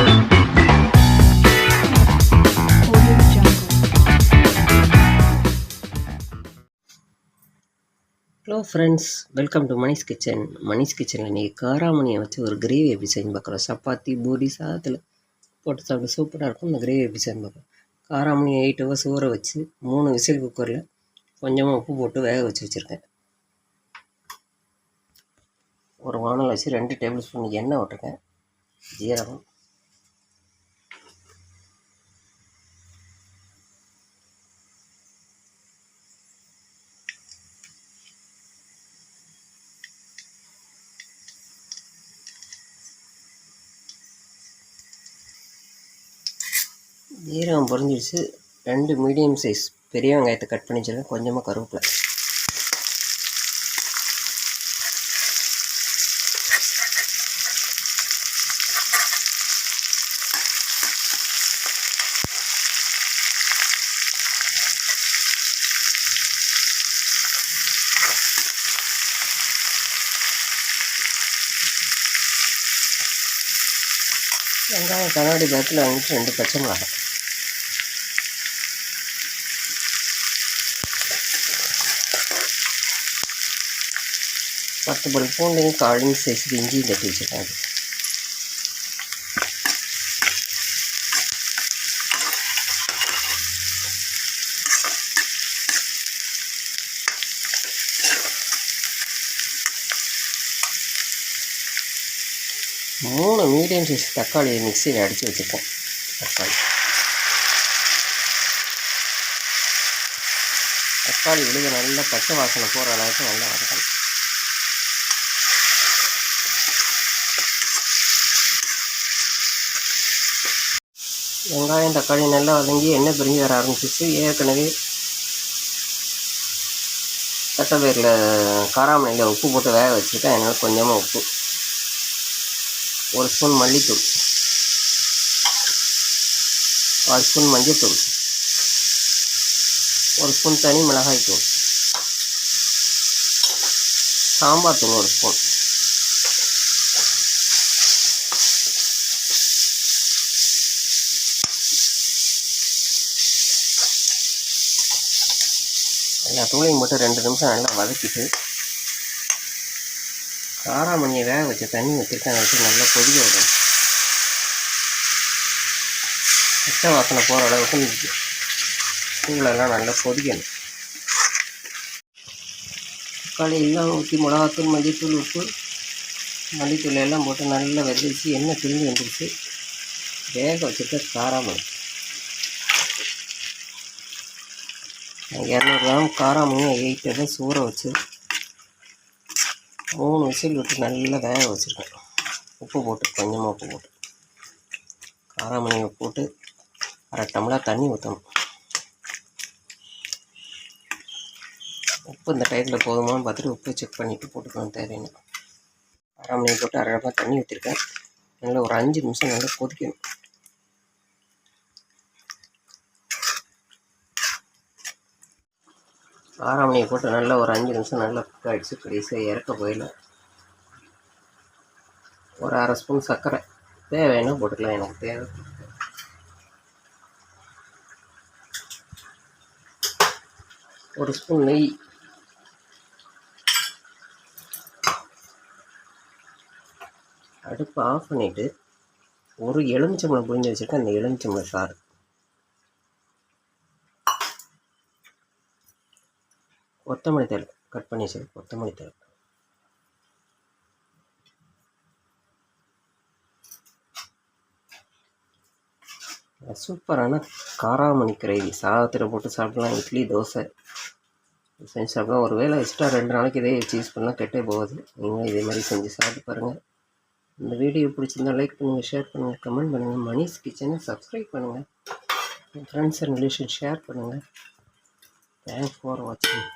Hello friends welcome to Manish kitchen Manish கிச்சனில் இன்றைக்கி காராமணியை வச்சு ஒரு கிரேவி எப்படி செஞ்சு பார்க்குறோம். சப்பாத்தி பூரி சாதத்தில் போட்டு சாப்பிட சூப்பராக இருக்கும் இந்த கிரேவி எப்படி செஞ்சு பார்க்குறோம். காராமணியை எயிட் ஹவர்ஸ் ஊற வச்சு மூணு விசில் குக்கரில் கொஞ்சமாக உப்பு போட்டு வேக வச்சு வச்சுருக்கேன். ஒரு வானல் வச்சு ரெண்டு டேபிள் ஸ்பூன் எண்ணெய் விட்டுருக்கேன். ஜீரகம் ஜீரகம் பொரிஞ்சிடுச்சு ரெண்டு மீடியம் சைஸ் பெரிய வெங்காயத்தை கட் பண்ணி வச்சுருக்கேன். கொஞ்சமாக கருவேப்பிலை. வெங்காயம் கண்ணாடி பேக்கில் வாங்கிட்டு ரெண்டு பச்சை மிளகாய். பத்து பல் பூண்டையும் காலையும் சைஸுக்கு இஞ்சி தட்டி வச்சுருக்கேன் மூணு மீடியம் சைஸ் தக்காளி மிக்சியில் அடித்து வச்சுருக்கேன் தக்காளி. தக்காளி விழுக நல்லா பச்சை வாசனை போகிற அளவுக்கு நல்லா வதக்கணும். வெங்காயம் தக்காளி நல்லா வதங்கி எண்ணெய் பிரிஞ்சு வர ஆரம்பிச்சிச்சு ஏற்கனவே தட்டைப்பயிரில் காராமணியில் உப்பு போட்டு வேக வச்சுருக்கேன். அதனால் கொஞ்சமாக உப்பு. ஒரு ஸ்பூன் மல்லித்தூள். கால் ஸ்பூன் மஞ்சத்தூள். ஒரு ஸ்பூன் தனி மிளகாய் தூள் சாம்பார் தூள் ஒரு ஸ்பூன். எல்லா தூளையும் போட்டு ரெண்டு நிமிஷம் நல்லா வதக்கிட்டு காராமணியை வேக வச்ச தண்ணி வச்சுருக்கேன் வச்சு நல்லா கொதிக்க விடணும். பச்சை வாசனை போகிற அளவுக்கு தூளெல்லாம் நல்லா கொதிக்கணும். தக்காளி எல்லாம் ஊற்றி மிளகாத்தூள் மல்லித்தூள் உப்பு மல்லித்தூள் எல்லாம் போட்டு நல்லா வெதிச்சு எண்ணெய் திரும்பி வந்துருச்சு. வேக வச்சுருக்க காராமணி இரநூறு கிராம் காராமணியும் எயிட் ஹவர்ஸ் சூற வச்சு மூணு விசில் விட்டு நல்லா வேக வச்சுருக்கேன். உப்பு போட்டு கொஞ்சமாக உப்பு போட்டு. காராமணியை போட்டு அரை டம்ளர் தண்ணி ஊற்றணும் உப்பு இந்த டயத்தில் போதுமான்னு பார்த்துட்டு உப்பு செக் பண்ணிவிட்டு போட்டுக்கணும் தேவையான காராமணியை போட்டு அரை டம்ளர் தண்ணி ஊற்றிருக்கேன் நல்லா ஒரு அஞ்சு நிமிஷம் நல்லா கொதிக்கணும். காராமணியை போட்டு நல்லா ஒரு அஞ்சு நிமிஷம் நல்லா குக் ஆகிடுச்சு கடைசியாக இறக்க போயில. ஒரு அரை ஸ்பூன் சர்க்கரை தேவைன்னா போட்டுக்கலாம். எனக்கு தேவை. ஒரு ஸ்பூன் நெய். அடுப்பு ஆஃப் பண்ணிவிட்டு ஒரு எலுமிச்சம்பளம் புரிஞ்சு வச்சுருக்கேன். அந்த எலுமிச்சம்பளம் சாறு. கொத்தமல்லி தழை. கட் பண்ணி வச்சிருக்கேன் கொத்தமல்லி தழை. சூப்பரான காராமணி கிரேவி. சாதத்தில் போட்டு சாப்பிடலாம். இட்லி தோசை. செஞ்சு சாப்பிடலாம். ஒரு வேளை எக்ஸ்ட்ரா ரெண்டு நாளைக்கு இதே யூஸ் பண்ணலாம் கெட்டே போகாது. நீங்களும் இதே மாதிரி செஞ்சு சாப்பிட்டு பாருங்கள் இந்த வீடியோ பிடிச்சிருந்தா லைக் பண்ணுங்கள் ஷேர் பண்ணுங்கள் கமெண்ட் பண்ணுங்கள் மணிஷ் கிச்சனை சப்ஸ்கிரைப் பண்ணுங்கள் ஃப்ரெண்ட்ஸ் அண்ட் ரிலேஷன் ஷேர் பண்ணுங்கள் தேங்க்ஸ் ஃபார் வாட்சிங்